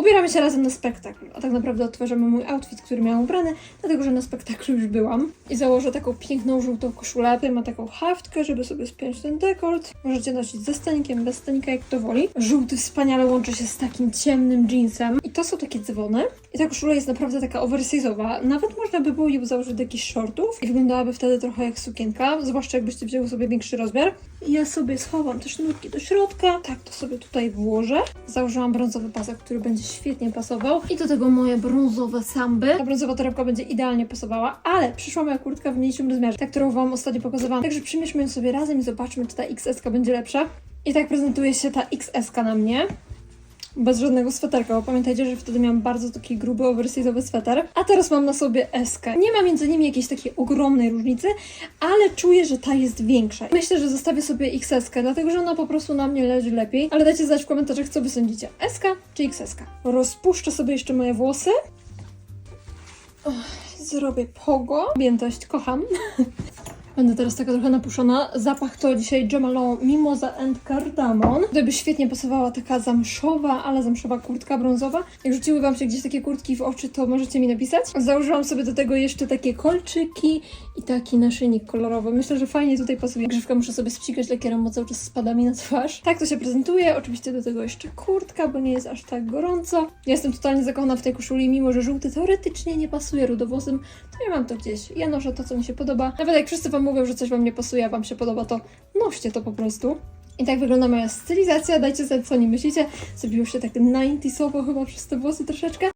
Ubieramy się razem na spektakl, a tak naprawdę odtwarzamy mój outfit, który miałam ubrany, dlatego że na spektaklu już byłam. I założę taką piękną, żółtą koszulę, ma taką haftkę, żeby sobie spiąć ten dekolt. Możecie nosić ze stanikiem, bez stanika, jak to woli. Żółty wspaniale łączy się z takim ciemnym jeansem. I to są takie dzwony. I ta koszula jest naprawdę taka oversize'owa. Nawet można by było ją założyć do jakichś shortów i wyglądałaby wtedy trochę jak sukienka, zwłaszcza jakbyście wzięły sobie większy rozmiar. I ja sobie schowam te sznurki do środka, tak to sobie tutaj włożę. Założyłam brązowy pasek, który będzie świetnie pasował. I do tego moje brązowe samby. Ta brązowa torebka będzie idealnie pasowała, ale przyszła moja kurtka w mniejszym rozmiarze, ta, którą Wam ostatnio pokazywałam. Także przymierzmy ją sobie razem i zobaczmy, czy ta XS będzie lepsza. I tak prezentuje się ta XS na mnie. Bez żadnego sweterka, bo pamiętajcie, że wtedy miałam bardzo taki gruby, oversize'owy sweter, a teraz mam na sobie SK. Nie ma między nimi jakiejś takiej ogromnej różnicy, ale czuję, że ta jest większa. Myślę, że zostawię sobie XS, dlatego że ona po prostu na mnie leży lepiej, ale dajcie znać w komentarzach, co wy sądzicie. SK czy XS? Rozpuszczę sobie jeszcze moje włosy. Zrobię pogo. Objętość, kocham. Będę teraz taka trochę napuszona. Zapach to dzisiaj Jamalon Mimosa and Cardamon. Tutaj by świetnie pasowała taka zamszowa, ale zamszowa kurtka brązowa. Jak rzuciły Wam się gdzieś takie kurtki w oczy, to możecie mi napisać. Założyłam sobie do tego jeszcze takie kolczyki i taki naszyjnik kolorowy. Myślę, że fajnie tutaj pasuje. Grzywkę muszę sobie ścigać lakierem, bo cały czas spada mi na twarz. Tak to się prezentuje. Oczywiście do tego jeszcze kurtka, bo nie jest aż tak gorąco. Ja jestem totalnie zakochana w tej koszuli, mimo że żółty teoretycznie nie pasuje rudowłosym, to ja mam to gdzieś. Ja noszę to, co mi się podoba. Nawet jak wszyscy Wam mówią, że coś Wam nie pasuje, a Wam się podoba, to noście to po prostu. I tak wygląda moja stylizacja. Dajcie znać, co o nim myślicie. Zrobiło się tak 90sowo chyba przez te włosy troszeczkę.